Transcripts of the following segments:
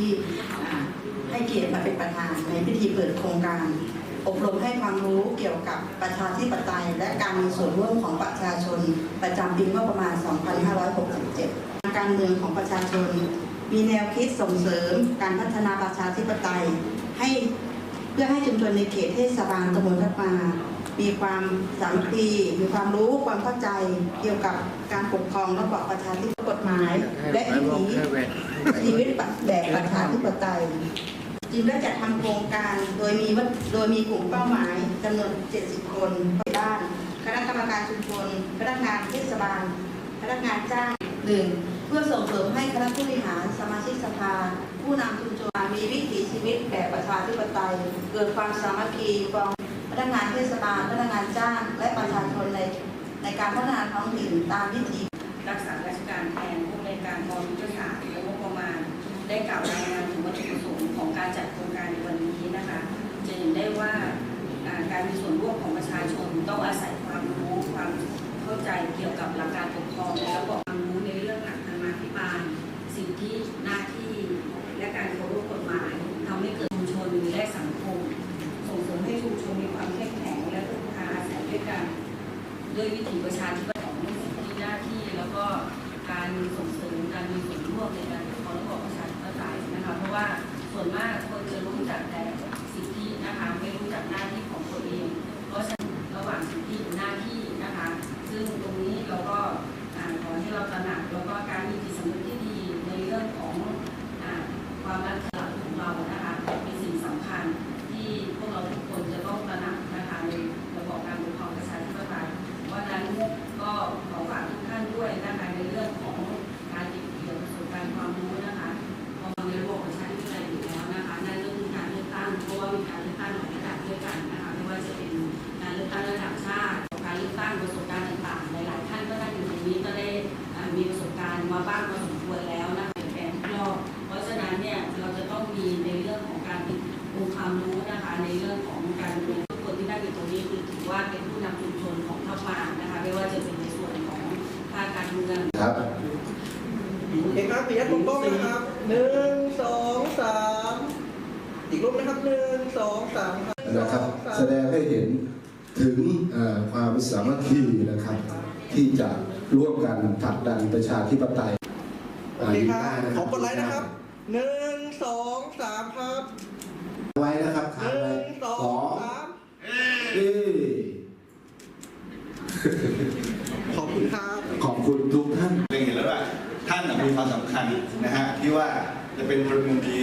ที่ให้เกียรติมาเป็นประธานในพิธีเปิดโครงการ อบรมให้ความรู้เกี่ยวกับประชาธิปไตย และการมีส่วนร่วมของประชาชน ประจำปีงบประมาณ 2567 การเมืองของประชาชน มีแนวคิดส่งเสริมการพัฒนาประชาธิปไตยให้เพื่อให้ชุมชนในเขตเทศบาลตำบลทับมา มีความสามัคคีมีความรู้ความเข้าใจเกี่ยวกับการปกครองระบอบประชาธิปไตยกฎหมาย และวิถีชีวิตแบบประชาธิปไตยจึงได้จัดทำโครงการโดยมีโดยมีกลุ่มเป้าหมายจำนวน 70 คนด้าน คณะกรรมการชุมชนพนักงานเทศบาลพนักงานจ้างหนึ่งเพื่อส่งเสริมให้คณะผู้บริหารสมาชิกสภา ผู้นำชุมชนมีวิถีชีวิตแบบประชาธิปไตย เกิดความสามัคคีของ พนักงานเทศบาลพนักงานจ้าง และประชาชนในในการพัฒนาท้องถิ่นตามวิธีรักษาราชการแทนผู้ในการกองยุทธศาสตร์และงบประมาณ ได้กล่าวรายงานถึงวัตถุประสงค์ของการจัดโครงการในวันนี้นะคะ จะเห็นได้ว่าการมีส่วนร่วมของประชาชน ด้วยวิถีประชาธิปไตยของสิทธิหน้าที่แล้วก็การส่งเสริมการมีส่วนร่วมในการปกครองระบอบประชาธิปไตยนะคะเพราะว่าส่วนมากคนจะรู้ คการเมืองครับเอกครับปิยะถูกต้องนะครับหนึ่งสองสามอีกรูปนะครับหนึ่งสองสามครับนะครับ แสดงให้เห็นถึงเอ่อความสามัคคีนะครับ ที่จะร่วมกันผลักดันประชาธิปไตยโอเคครับขอกดไลค์นะครับหนึ่งสองสามครับไว้นะครับหค้างไว้นึ่งสอสองงสามเอ้ มีความสำคัญนะฮะที่ว่าจะเป็นพลเมืองดี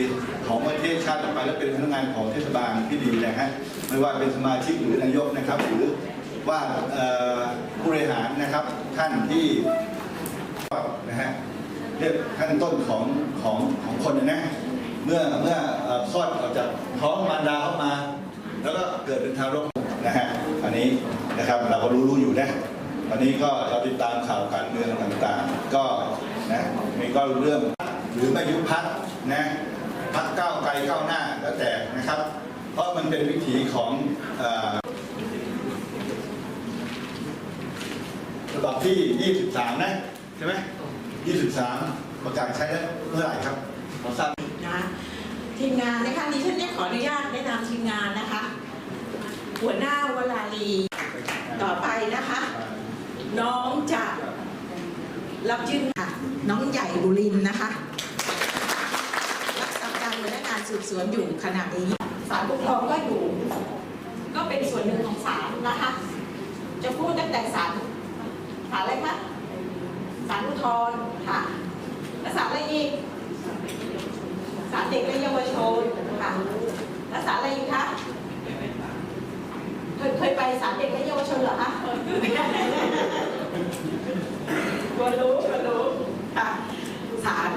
ของประเทศชาติต่อไป และเป็นพนักงานของเทศบาลที่ดีนะฮะไม่ว่าเป็นสมาชิกหรือนายกนะครับ หรือว่าผู้บริหารนะครับท่านที่นะฮะเรียกขั้นต้นของของของคนนะเมื่อเมื่อเอ่อคลอดออกจากท้องมารดาเข้ามา แล้วก็เกิดเป็นทารกนะฮะอันนี้นะครับเราก็รู้รู้อยู่นะวันนี้ก็เราติดตามข่าวการเมืองต่างๆ ก็ นะมีก็เรื่องหรือไม่ยุบพักนะพักก้าวไกลก้าวหน้าแล้วแต่นะครับ เพราะมันเป็นวิถีของเอ่อฉบับที่ 23 นะใช่ไหม23 ประกาศใช้แล้วเมื่อไหร่ครับขอทราบนะทีมงานนะคะดิฉันจะขออนุญาตแนะนำทีมงานนะคะ หัวหน้าวลาลีต่อไปนะคะ น้องจะ รับยื่นค่ะน้องใหญ่บุรินทร์นะคะรักษาการหัวหน้างานสืบสวนอยู่ขณะนี้ศาลปกครองก็อยู่ ก็เป็นส่วนหนึ่งของศาลนะคะ จะพูดตั้งแต่ศาลศาลอะไรคะศาลอุทธรณ์ค่ะและศาลอะไรอีกศาลเด็กและเยาวชนค่ะแล้วศาลอะไรอีกคะเคยเคยไปศาลเด็กและเยาวชนเหรอคะ กลัวรู้กลัวรู้ค่ะสาธุ